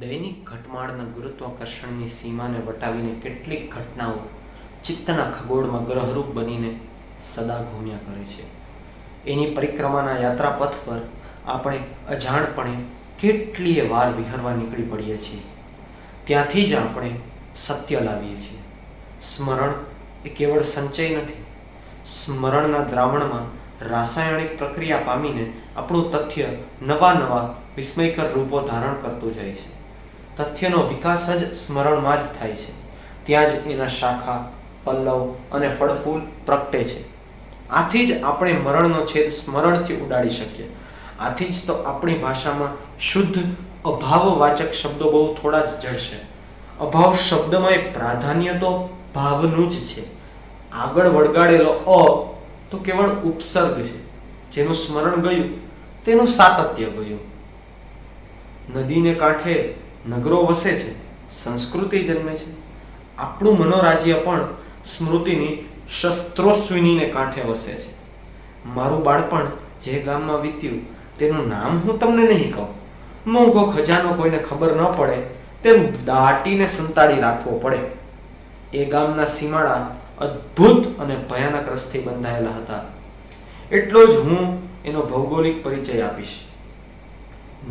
દૈનિક ઘટમાળના ગુરુત્વાકર્ષણની સીમાને વટાવીને કેટલીક ઘટનાઓ ચિત્તના ખગોળમાં ગ્રહરૂપ બનીને સદા ઘૂમ્યા કરે છે. એની પરિક્રમાના યાત્રાપથ પર આપણે અજાણપણે કેટલીય વાર વિહરવા નીકળી પડીએ છીએ. ત્યાંથી જ આપણે સત્ય લાવીએ છીએ. સ્મરણ એ કેવળ સંચય નથી. સ્મરણના દ્રાવણમાં રાસાયણિક પ્રક્રિયા પામીને આપણું તથ્ય નવા નવા વિસ્મયકર રૂપો ધારણ કરતું જાય છે. તથ્યનો વિકાસ જ સ્મરણમાં જ થાય છે. ત્યાં જ એના શાખા, પલ્લવ અને ફળફૂલ પ્રગટે છે. આથી જ આપણે મરણનો છેદ સ્મરણથી ઉડાડી શકીએ. આથી જ તો આપણી ભાષામાં શુદ્ધ અભાવવાચક શબ્દો બહુ થોડા જ જડશે. અભાવ શબ્દમાં એ પ્રાધાન્ય તો ભાવનું જ છે. આગળ વળગાડેલો અ તો કેવળ ઉપસર્ગ છે. જેનું સ્મરણ ગયું, તેનું સાતત્ય ગયું. નદીને કાંઠે નગરો વસે છે, સંસ્કૃતિ જન્મે છે. આપણું મનોરાજ્ય પણ સ્મૃતિની શસ્ત્રોસ્વિનીને કાંઠે વસે છે. મારું બાળપણ જે ગામમાં વીત્યું, તેનું નામ હું તમને નહીં કહું. મોંઘો ખજાનો કોઈને ખબર ન પડે, તેમ દાટીને સંતાડી રાખવો પડે. એ ગામના સીમાડા અદ્ભુત અને ભયાનક રસથી બંધાયેલા હતા. એટલો જ હું એનો ભૌગોલિક પરિચય આપીશ.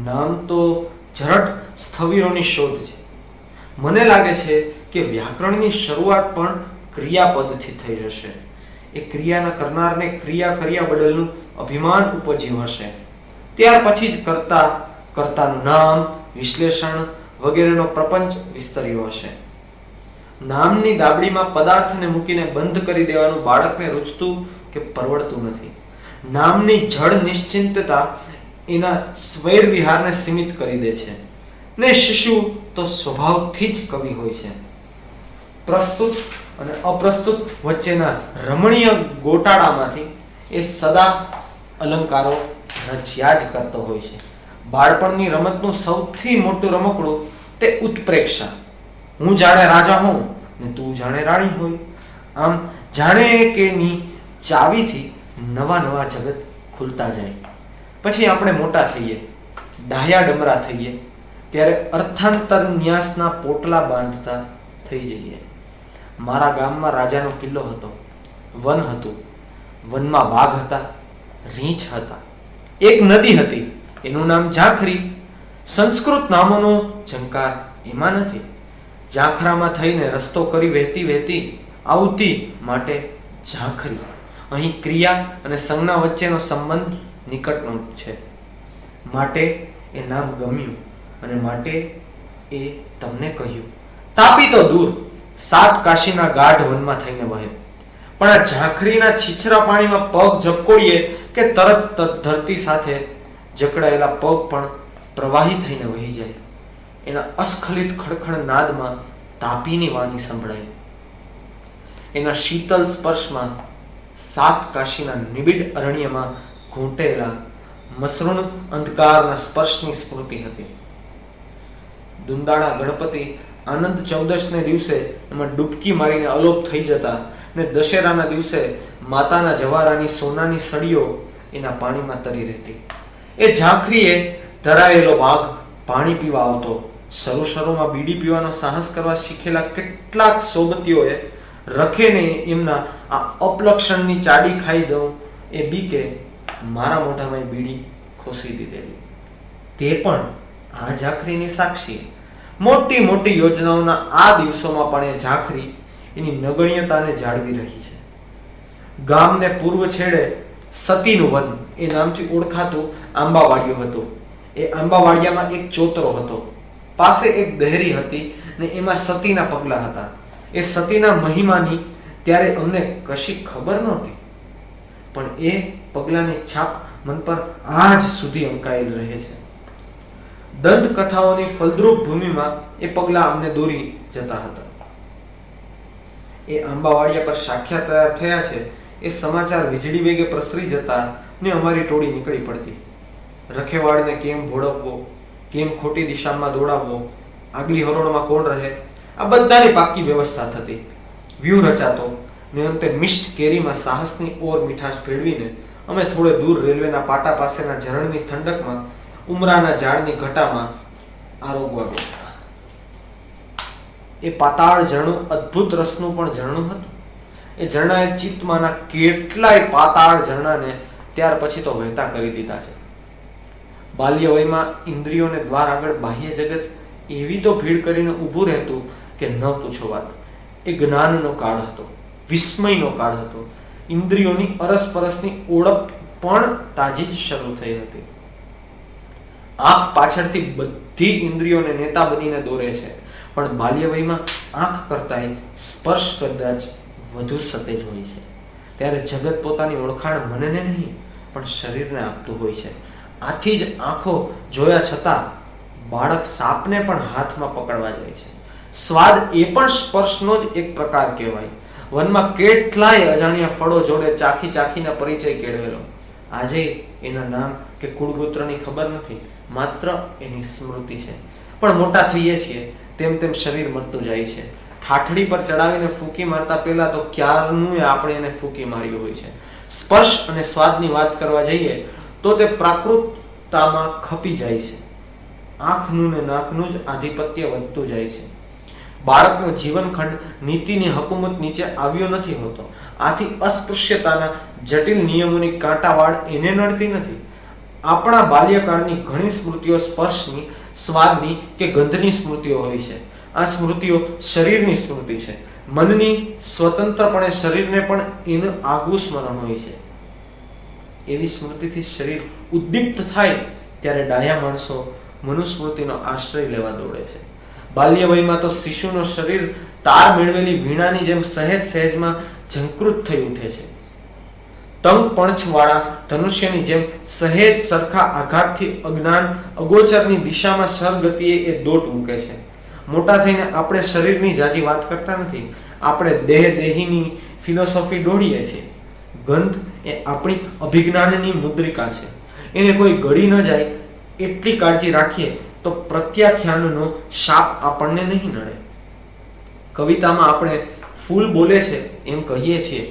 નામ તો જરટ સ્થવિરોની શોધ છે. મને લાગે છે કે વ્યાકરણની શરૂઆત પણ ક્રિયાપદથી થઈ હશે એ ક્રિયાના કરનારને ક્રિયા કર્યા બદલનું અભિમાન ઉપજ્યું હશે. ત્યાર પછી જ કરતા, કરતાનું નામ, વિશ્લેષણ વગેરેનો પ્રપંચ વિસ્તર્યો હશે. નામની દાબડીમાં પદાર્થને મૂકીને બંધ કરી દેવાનું બાળકને રૂચતું કે પરવડતું નથી. નામની જળ નિશ્ચિંતતા એના સ્વૈર વિહારને સીમિત કરી દે છે. ને શિશુ તો સ્વભાવથી જ કવિ હોય છે. પ્રસ્તુત અને અપ્રસ્તુત વચ્ચેના રમણીય ગોટાળામાંથી એ સદા અલંકારો રચ્યા જ કરતો હોય છે. બાળપણની રમતનું સૌથી મોટું રમકડું તે ઉત્પ્રેક્ષા. હું જાણે રાજા હોઉં ને તું જાણે રાણી હોય. આમ જાણે કે ની ચાવીથી નવા નવા જગત ખુલતા જાય. પછી આપણે મોટા થઈએ, ડાહ્યા ડમરા થઈએ, ત્યારે અર્થાંતર ન્યાસના પોટલા બાંધતા થઈ જઈએ. મારા ગામમાં રાજાનો કિલ્લો હતો. વન હતું. વનમાં વાઘ હતા. રીંછ હતા. એક નદી હતી. એનું નામ ઝાંખરી. સંસ્કૃત નામોનો ઝંકાર એમાં નથી. ઝાંખરામાં થઈને રસ્તો કરી વહેતી વહેતી આવતી માટે ઝાંખરી. અહીં ક્રિયા અને સંજ્ઞા વચ્ચેનો સંબંધ નિકટનો છે. માટે એ નામ ગમ્યું અને માટે એ તમને કહ્યું. તાપી તો દૂર, સાત કાશીના ગાઢ વનમાં થઈને વહે. પણ આ ઝાંખરીના છીછરા પાણીમાં પગ ઝપકોડીએ કે તરત ધરતી સાથે જકડાયેલા પગ પણ પ્રવાહી થઈને વહી જાય. એના અસ્ખલિત ખડખડ નાદમાં તાપીની વાણી સંભળાય. એના શીતલ સ્પર્શમાં સાત કાશીના નિબિડ અરણ્યમાં ઘૂંટેલા મસૃણ અંધકારના સ્પર્શની સ્ફૂર્તિ હતી. દુંદાળા ગણપતિ આનંદ ચૌદશને દિવસે એમાં ડૂબકી મારીને અલોપ થઈ જતા ને દશેરાના દિવસે માતાના જવારાની સોનાની સળીઓ એના પાણીમાં તરી રહેતી. એ ઝાંખરીએ ધરાયેલો વાઘ પાણી પીવા આવતો. શરૂ શરૂમાં બીડી પીવાનો સાહસ કરવા શીખેલા કેટલાક સોબતીઓએ રખેને એમના આ અપલક્ષણની ચાડી ખાઈ દઉં એ બીકે મારા મોઢામાં બીડી ખોસી દીધેલી. તે પણ આ ઝાંખરીની સાક્ષી. મોટી મોટી યોજનાઓના આ દિવસોમાં પણ એ ઝાંખરી એની નગણ્યતાને જાળવી રહી છે. ગામને પૂર્વ છેડે સતીનું વન એ નામથી ઓળખાતું આંબાવાડિયું હતું. એ આંબાવાડિયામાં એક ચોતરો હતો. પાસે એક દહેરી હતી ને એમાં સતીના પગલા હતા. એ સતીના મહિમાની ત્યારે અમને કશી ખબર નહોતી. પણ એ પગલાની છાપ મન પર આજ સુધી અંકાયેલ રહે છે. દંત કથાઓની ફલદ્રુપ ભૂમિમાં એ પગલા અમને દોરી જતા હતા. એ આંબાવાડિયા પર સાખ્યા તૈયાર થયા છે, એ સમાચાર વીજળી વેગે પ્રસરી જતા ને અમારી ટોળી નીકળી પડતી. રખેવાળને કેમ ભોળવવો, કેમ ખોટી દિશામાં દોડાવવો, આગલી હરોળમાં કોણ રહે, આ બધાની પાકી વ્યવસ્થા થતી. વ્યૂહ રચાતો ને અંતે મિષ્ટ કેરીમાં સાહસની ઓર મીઠાશ ભેળવીને અમે થોડે દૂર રેલવેના પાટા પાસેના ઝરણની ઠંડકમાં, ઉમરાના ઝાડની ઘટામાં આરોગવા બેઠા એ પાતાળ ઝરણું અદ્ભુત રસનું પણ ઝરણું હતું. એ ઝરણાએ ચિત્તમાંના કેટલાય પાતાળ ઝરણાને ત્યાર પછી તો વહેતા કરી દીધા છે. બાલ્ય વયમાં ઇન્દ્રિયોને દ્વાર આગળ બાહ્ય જગત એવી તો ભીડ કરીને ઊભું રહેતું કે ન પૂછો વાત. એ જ્ઞાનનો કાળ હતો. વિસ્મયનો કાળ હતો. ઇન્દ્રિયોની અરસપરસની ઓળખ પણ તાજી જ શરૂ થઈ હતી. આંખ પાછળથી બધી ઇન્દ્રિયોને નેતા બનીને દોરે છે. પણ બાલ્યવયમાં આંખ કરતાંય સ્પર્શ કદાચ વધુ સતેજ હોય છે. ત્યારે જગત પોતાની ઓળખાણ મનને નહીં, પણ શરીરને આપતું હોય છે. આથી જ આંખો જોયા છતાં બાળક સાપને પણ હાથમાં પકડવા જાય છે. સ્વાદ એ પણ સ્પર્શનો જ એક પ્રકાર કહેવાય. વનમાં કેટલાય અજાણ્યા ફળો જોડે ચાખી ચાખીને પરિચય કેળવેલો. આજે એના નામ કે કુળગોત્રની ખબર નથી, માત્ર એની સ્મૃતિ છે. પણ મોટા થઈએ છીએ, તેમ તેમ શરીર મરતું જાય છે. ઠાઠડી પર ચડાવીને ફૂંકી મારતા પહેલા તો ક્યારનું આપણે એને ફૂંકી માર્યું હોય છે? સ્પર્શ અને સ્વાદની વાત કરવા જઈએ, તો તે પ્રાકૃતતામાં ખપી જાય છે. આંખનું ને નાકનું જ આધિપત્ય વધતું જાય છે. બાળકનો જીવનખંડ નીતિની હકુમત નીચે આવ્યો નથી હોતો. આથી અસ્પૃશ્યતાના જટિલ નિયમોની કાંટાવાળ એને નડતી નથી. આપણા બાલ્યકાળની ઘણી સ્મૃતિઓ સ્પર્શની, સ્વાદની કે ગંધની સ્મૃતિઓ હોય છે. આ સ્મૃતિઓ શરીરની સ્મૃતિ છે. મનની સ્વતંત્રપણે શરીરને પણ એનું આગવું સ્મરણ હોય છે. એવી સ્મૃતિથી શરીર ઉદ્દીપ્ત થાય ત્યારે ડાયા માણસો મનુસ્મૃતિનો આશ્રય લેવા દોડે છે. બાલ્ય વયમાં તો શિશુનો શરીર તાર મેળવેલી વીણાની જેમ સહેજ સહેજમાં ઝંકૃત થઈ ઉઠે છે. તંગ પણછવાળા ધનુષ્યની જેમ સહેજ સરખા આઘાતથી અજ્ઞાન અગોચરની દિશામાં સરગતિએ એ દોટ મૂકે છે. મોટા થઈને આપણે શરીરની જાજી વાત કરતા નથી, આપણે દેહ દેહીની ફિલોસોફી દોડીએ છીએ. ગંધ એ આપણી અભિજ્ઞાનની મુદ્રિકા છે. એને કોઈ ગળી ન જાય, એટલી કાળજી રાખીએ તો પ્રત્યાખ્યાનનો શાપ આપણને નહીં નડે. કવિતામાં આપણે ફૂલ બોલે છે એમ કહીએ છીએ,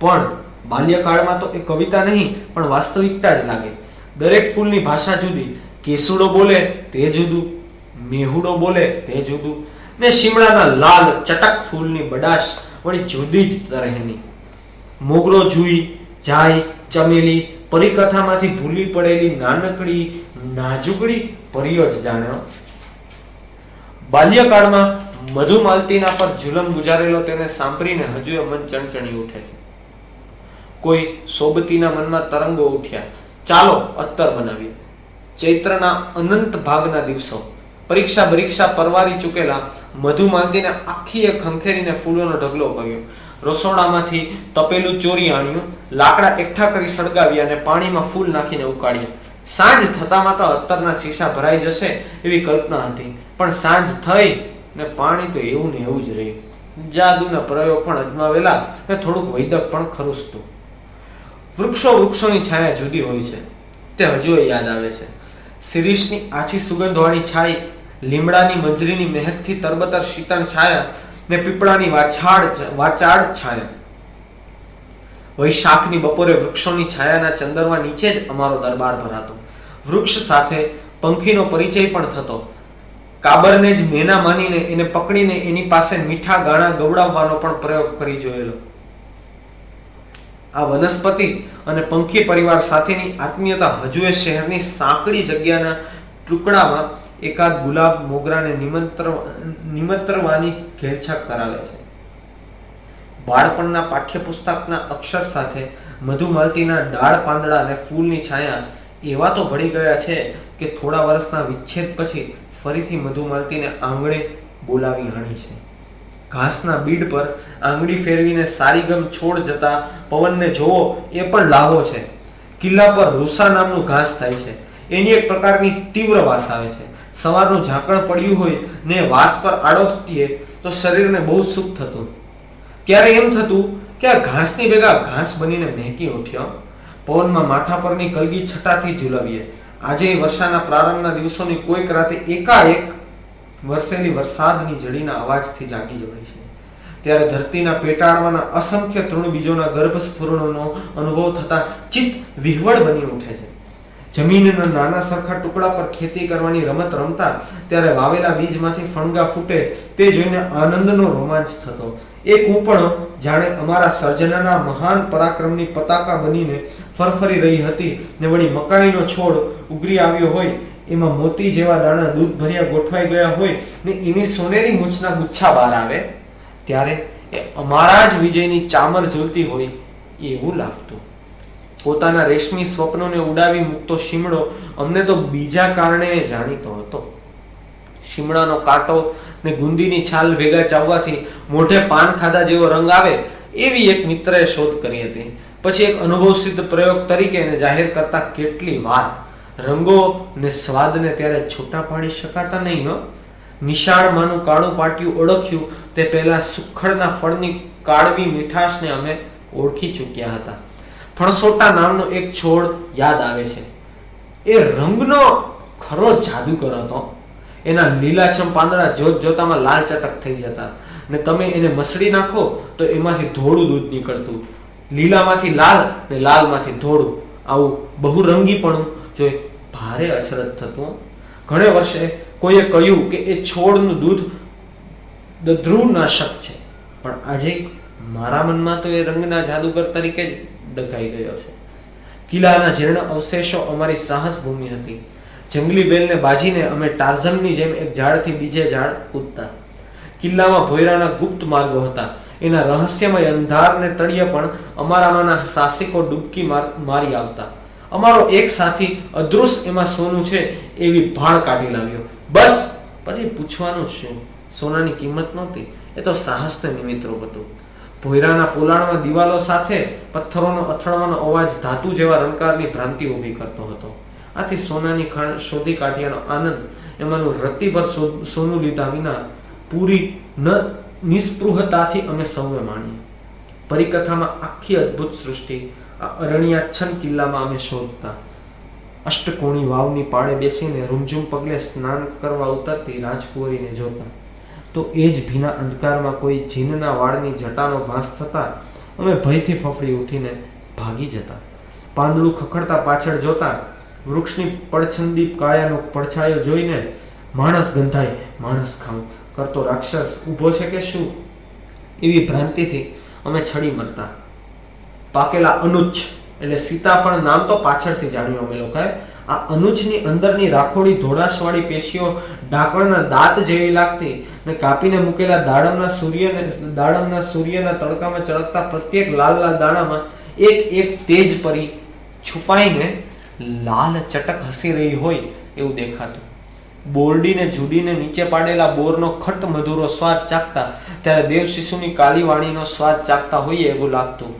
પણ બાલ્યકાળમાં તો એ કવિતા નહીં, પણ વાસ્તવિકતા જ લાગે. દરેક ફૂલની ભાષા જુદી, કેસુડો બોલે તે જુદું, મેહુડો બોલે તે જુદું. ને શિમળાના લાલ ચટક ફૂલની બડાશ વળી જુદી જ તરહની. મોગરો જુઈ જાય ચમેલી, પરિકથામાંથી ભૂલી પડેલી નાનકડી, નાજુકડી પરિયો જ જાણ્યો. બાલ્યકાળમાં મધુમાલતીના પર જુલમ ગુજારેલો તેને સાંભળીને હજુ એ મન ચણચણી ઉઠે છે. કોઈ સોબતીના મનમાં તરંગો ઉઠ્યા. ચાલો અત્તર બનાવીએ. ચૈત્રના અનંત ભાગના દિવસો. પરીક્ષા પરીક્ષા પરવારી ચૂકેલા મધુમાલતીને આખી એ ખંખેરીને ફૂલોનો ઢગલો કર્યો. રસોડામાંથી તપેલું ચોરી આણ્યું. લાકડા એકઠા કરી સળગાવ્યા અને પાણીમાં ફૂલ નાખીને ઉકાળ્યા. સાંજ થતામાં તો અત્તરના શીશા ભરાઈ જશે એવી કલ્પના હતી. પણ સાંજ થઈ ને પાણી તો એવું ને એવું જ રહ્યું. જાદુના પ્રયોગ પણ અજમાવેલા ને થોડુંક વૈદક પણ ખરુસતું. વૃક્ષો વૃક્ષોની છાયા જુદી હોય છે. તે હજુ યાદ આવે છે. શિરીષની આછી સુગંધવાળી છાઈ, લીમડાની મંજરીની મહેકથી તરબતર શીતળ છાયા ને પીપળાની વાછાડ વાચાળ છાયા. વૈશાખની બપોરે વૃક્ષોની છાયાના ચંદરવા નીચે જ અમારો દરબાર ભરાતો. વૃક્ષ સાથે પંખીનો પરિચય પણ થતો. કાબરને જ મેના માનીને એને પકડીને એની પાસે મીઠા ગાણા ગવડાવવાનો પણ પ્રયોગ કરી જોયેલો. આ વનસ્પતિ અને પંખી પરિવાર સાથેની આત્મીયતા હજુ એ શહેરની સાંકડી જગ્યાના ટુકડામાં એકાદ ગુલાબ મોગરાને નિમંત્ર નિમંત્રવાની ઘેરછાપ કરાવે છે. બાળપણના પાઠ્યપુસ્તકના અક્ષર સાથે મધુમાલતીના ડાળ પાંદડા અને ફૂલની છાયા એવા તો ભળી ગયા છે કે થોડા વર્ષના વિચ્છેદ પછી ફરીથી મધુમાલતીને આંગણે બોલાવી આણી છે. ઘાસના બીડ પર આંગળી ફેરવીને સારીગમ છોડ જતા પવનને જોવો એ પણ લાવો છે. કિલ્લા પર રૂસા નામનું ઘાસ થાય છે. એની એક પ્રકારની તીવ્ર વાસ આવે છે. સવારનું ઝાકળ પડ્યું હોય ને વાસ પર આડો થતીએ તો શરીરને બહુ સુખ થતું. ત્યારે એમ થતું કે આ ઘાસની ભેગા ઘાસ બનીને મહેકી ઉઠ્યો પવનમાં માથા પરની કલગી છટાથી ઝુલાવીએ. આજે વર્ષાના પ્રારંભના દિવસોની કોઈક રાતે એકાએક વરસેલી વરસાદની જડીના અવાજથી જાગી જવાય છે. ત્યારે ધરતીના પેટાળવાના અસંખ્ય તૃણબીજોના ગર્ભસ્ફુરણનો અનુભવ થતા ચિત્ત વિહવળ બની ઉઠે છે. જમીનના નાના સરખા ટુકડા પર ખેતી કરવાની રમત રમતા, ત્યારે વાવેલા બીજમાંથી ફણગા ફૂટે તે જોઈને આનંદનો રોમાંચ થતો. એ કૂપણ જાણે અમારા સર્જનના મહાન પરાક્રમની પતાકા બનીને ફરફરી રહી હતી ને વળી મકાઈનો છોડ ઉગરી આવ્યો હોય, એમાં મોતી જેવા દાણા દૂધ ભર્યા ગોઠવાઈ ગયા હોય ને એની સોનેરી મૂછના ગુચ્છા બહાર આવે, ત્યારે એ અમારા જ વિજયની ચામર ઝૂલતી હોય એવું લાગતું. પોતાના રેશમી સ્વપ્નોને ઉડાવી મૂકતો શીમડો અમને તો બીજા કારણે જાણીતો હતો. શિમળાનો કાંટો ને ગુંદીની છાલ ભેગા ચાવવાથી મોઢે પાન ખાધા જેવો રંગ આવે, એવી એક મિત્રએ શોધ કરી હતી. પછી એક અનુભવ સિદ્ધ પ્રયોગ તરીકે એને જાહેર કરતા કેટલી વાર. રંગો ને સ્વાદને ત્યારે છૂટા પાડી શકાતા નહીં, હો. નિશાળમાંનું કાળું પાટિયું ઓળખ્યું તે પહેલા સુખડના ફળની કાળવી મીઠાશને અમે ઓળખી ચૂક્યા હતા. ફણસોટા નામનો એક છોડ યાદ આવે છે. એ રંગનો ખરો જાદુગર હતો. એના લીલાછમ પાંદડા જોત જોતામાં લાલ ચટક થઈ જતા. ને તમે એને મસળી નાખો તો એમાંથી ધોળું દૂધ નીકળતું. લીલામાંથી લાલ ને લાલમાંથી ધોળું. આવું બહુરંગીપણું. જોઈ ભારે અચરજ થતું ઘણે વર્ષે કોઈએ કહ્યું કે એ છોડનું દૂધ દધ્રુનાશક છે. પણ આજે મારા મનમાં તો એ રંગના જાદુગર તરીકે જ ડકાઈ ગયો છે. કિલ્લાના જીર્ણ અવશેષો અમારી સાહસ ભૂમિ હતી. જંગલી બેલને બાજીને અમે ટાર્ઝનની જેમ એક ઝાડથી બીજે ઝાડ કૂદતા. કિલ્લામાં ભોયરાના ગુપ્ત માર્ગો હતા. એના રહસ્યમય અંધારને તળિયે પણ અમારામાંના સાહસિકો ડૂબકી મારી આવતા. અમારો એક સાથી અદૃશ એમાં સોનું છે એવી ભાળ કાઢી લાવ્યો. બસ, પછી પૂછવાનું શું સોનાની કિંમત નહોતી. એ તો સાહસને નિમિત્તરૂપ હતું. ભોયરાના પોલાણમાં દિવાલો સાથે પથ્થરોનો અથડાવાનો અવાજ ધાતુ જેવા રણકારની ભ્રાંતિ ઊભી કરતો હતો. આથી સોનાની ખાણ શોધી કાઢ્યાનો આનંદ એમાંનું રતિભર સોનું લીધા વિના પૂરી ન નિસ્પૃહતાથી અમે સૌએ માણીએ. પરિકથામાં આખી અદ્ભુત સૃષ્ટિ, આ અરણ્યાચ્છન કિલ્લામાં અમે શોધતા. અષ્ટકોણી વાવની પાળે બેસીને રૂમઝૂમ પગલે સ્નાન કરવા ઉતરતી રાજકુંવરીને જોતા. તો એ જ ભીના અંધકારમાં કોઈ જીનના વાળની જટાનો ભાસ થતા અમે ભયથી ફફડી ઉઠીને ભાગી જતા. પાંદડું ખખડતા પાછળ જોતા વૃક્ષની પડછંદી કાયાનો પડછાયો જોઈને માણસ ગંધાય. માણસ ખાઉં. કરતો રાક્ષસ ઊભો છે કે શું? એવી ભ્રાંતિથી અમે છડી મરતા. પાકેલા અનુચ્છ, એટલે સીતાફળ નામ તો પાછળથી જાણ્યું અમે લોકોએ. આ અનુજની અંદરની રાખોડી ધોળાશવાળી પેશીઓ ઢાંકણના દાંત જેવી લાગતી ને કાપીને મૂકેલા દાડમના સૂર્યને, દાડમના સૂર્યના તડકામાં ચળકતા પ્રત્યેક લાલ લાલ દાણામાં એક એક તેજ પરી છુપાઈને લાલ ચટક હસી રહી હોય એવું દેખાતું. બોરડીને જુડીને નીચે પાડેલા બોરનો ખટ મધુરો સ્વાદ ચાખતા, ત્યારે દેવ શિશુની કાલી વાણીનો સ્વાદ ચાખતા હોઈએ એવું લાગતું.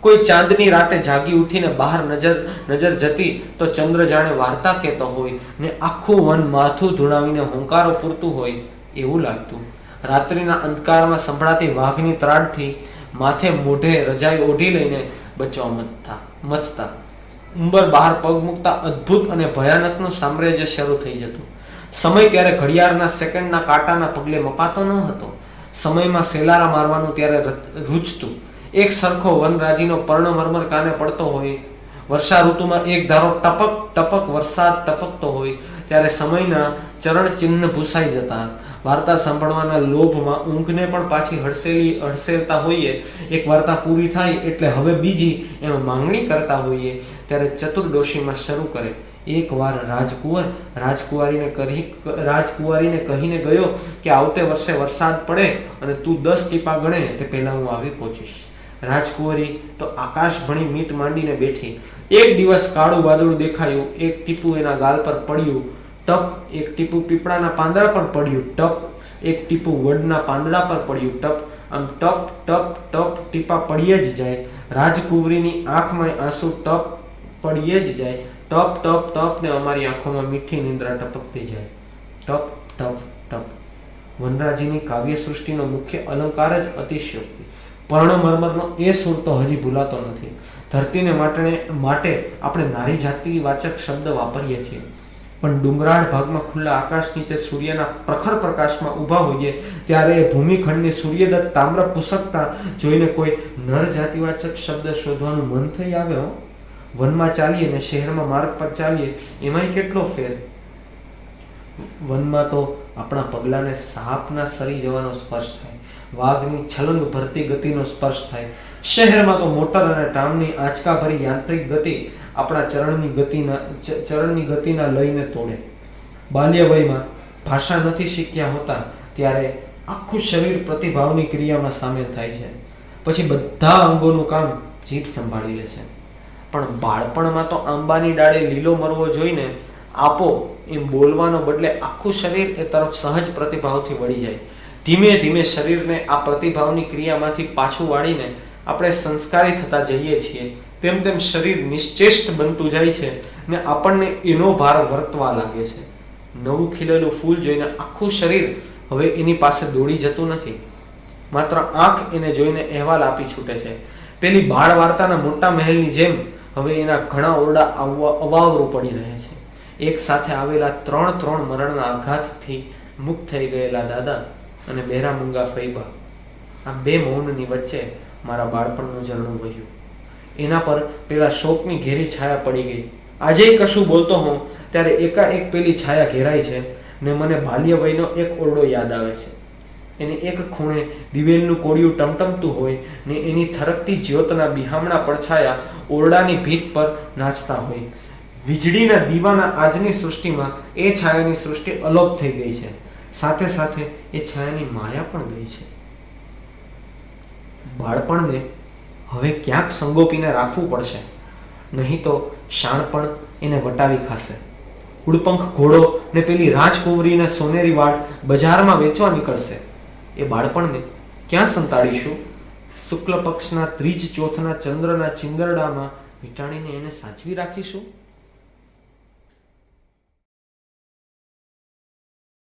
કોઈ ચાંદની રાતે જાગી ઉઠીને બહાર નજર નજર જતી તો ચંદ્ર જાણે વાર્તા કહેતો હોય ને આખું વન માથું ધૂણાવીને હુંકારો પૂરતું હોય એવું લાગતું. રાત્રિના અંધકારમાં સંભળાતી વાઘની ત્રાડથી માથે મોઢે રજાઈ ઓઢી લઈને બચવા મથતા મથતા. ઉંબર બહાર પગ મૂકતા અદ્ભુત અને ભયાનકનું સામ્રાજ્ય શરૂ થઈ જતું. સમય ત્યારે ઘડિયાળના સેકન્ડના કાંટાના પગલે મપાતો ન હતો. સમયમાં સેલારા મારવાનું ત્યારે રૂચતું. એક સરખો વનરાજીનો પર્ણમરમર કાને પડતો હોય, વર્ષા ઋતુમાં એક ધારો ટપક ટપક વરસાદ ટપકતો હોય, ત્યારે સમયના ચરણ ચિહ્ન ભૂસાઈ જતા. વાર્તા સાંભળવાના લોભમાં ઊંઘને પણ પાછી હડસેલી હડસેલતા હોઈએ, એક વાર્તા પૂરી થાય એટલે હવે બીજી એમાં માંગણી કરતા હોઈએ, ત્યારે ચતુર્દોશીમાં શરૂ કરે. એકવાર રાજકુંવર રાજકુંવારીને કહી, રાજકુંવારીને કહીને ગયો કે આવતે વર્ષે વરસાદ પડે અને તું દસ ટીપા ગણે, તે પહેલાં હું આવી પહોંચીશ. રાજકુંવરી તો આકાશ ભણી મીટ માંડીને બેઠી. એક દિવસ કાળું વાદળું દેખાયું, એક ટીપું એના ગાલ પર પડ્યું ટપ, એક ટીપું પીપળાના પાંદડા પર પડ્યું ટપ, એક ટીપું વડના પાંદડા પર પડ્યું ટપ. આમ ટપ ટપ ટપ, ટીપા પડીએ જ જાય. રાજકુંવરીની આંખમાં આંસુ ટપ પડીએ જ જાય. ટપ ટપ ટપ ને અમારી આંખોમાં મીઠી નિંદ્રા ટપકતી જાય. ટપ ટપ ટપ. વનરાજીની કાવ્ય સૃષ્ટિનો મુખ્ય અલંકાર જ અતિશયોક્તિ. પર્ણમર્મરનો એ સુર તો હજી ભૂલાતો નથી. ધરતીને માટે માટે આપણે નારી જાતિ વાચક શબ્દ વાપરીએ છીએ. પણ ડુંગરાળ ભાગમાં ખુલ્લા આકાશ નીચે સૂર્યના પ્રખર પ્રકાશમાં ઊભા હોઈએ ત્યારે એ ભૂમિખંડની સૂર્યદત્ત તામ્ર પુસકતા જોઈને કોઈ નર જાતિવાચક શબ્દ શોધવાનું મન થઈ આવે હો. વનમાં ચાલીએ ને શહેરમાં માર્ગ પર ચાલીએ, એમાંય કેટલો ફેર? વનમાં તો આપણા પગલાને સાપના સરી જવાનો સ્પર્શ થાય, વાઘની છલંગ ભરતી ગતિનો સ્પર્શ થાય. શહેરમાં તો મોટર અને ટામની આંચકાભરી યાંત્રિક ગતિ આપણા ચરણની ગતિના ચરણની ગતિના લઈને તોડે. બાલ્યવયમાં ભાષા નથી શીખ્યા હોતા, ત્યારે આખું શરીર પ્રતિભાવની ક્રિયામાં સામેલ થાય છે. પછી બધા અંગોનું કામ જીભ સંભાળી લે છે. પણ બાળપણમાં તો આંબાની ડાળે લીલો મરવો જોઈને આપો એમ બોલવાનો બદલે આખું શરીર એ તરફ સહજ પ્રતિભાવથી વળી જાય. ધીમે ધીમે શરીરને આ પ્રતિભાવની ક્રિયામાંથી પાછું વાળીને આપણે સંસ્કારી થતા જઈએ છીએ. તેમ તેમ શરીર નિશ્ચેષ્ટ બનતું જાય છે ને આપણને એનો ભાર વર્તવા લાગે છે. નવું ખીલેલું ફૂલ જોઈને આખું શરીર હવે એની પાસે દોડી જતું નથી. માત્ર આંખ એને જોઈને અહેવાલ આપી છૂટે છે. પેલી બાળ વાર્તાના મોટા મહેલની જેમ હવે એના ઘણા ઓરડા આવવા અવાવરું પડી રહે છે. એક સાથે આવેલા ત્રણ ત્રણ મરણના આઘાતથી મુક્ત થઈ ગયેલા દાદા અને બેરા મૂંગા ફૈબા. આ બે મૌનની વચ્ચે મારા બાળપણનું ઝરણું વહ્યું. એના પર પેલા શોકની ઘેરી છાયા પડી ગઈ. આજે કશું બોલતો હોઉં, ત્યારે એકાએક પેલી છાયા ઘેરાય છે ને મને બાલ્ય વયનો એક ઓરડો યાદ આવે છે. એને એક ખૂણે દિવેલનું કોળિયું ટમટમતું હોય ને એની થરકતી જ્યોતના બિહામણા પડછાયા ઓરડાની ભીત પર નાચતા હોય. વીજળીના દીવાના આજની સૃષ્ટિમાં એ છાયાની સૃષ્ટિ અલોપ થઈ ગઈ છે. સાથે સાથે એ છાયાની માયા પણ ગઈ છે. બાળપણને હવે ક્યાંક સંગોપીને રાખવું પડશે. નહીં તો શાણપણ એને વટાવી ખાશે. ઉડપંખ ઘોડો ને પેલી રાજકુંવરીને સોનેરી વાળ બજારમાં વેચવા નીકળશે. એ બાળપણને ક્યાં સંતાડીશું? શુક્લ પક્ષના ત્રીજ ચોથના ચંદ્રના ચિંદરડામાં વીંટાણીને એને સાચવી રાખીશું?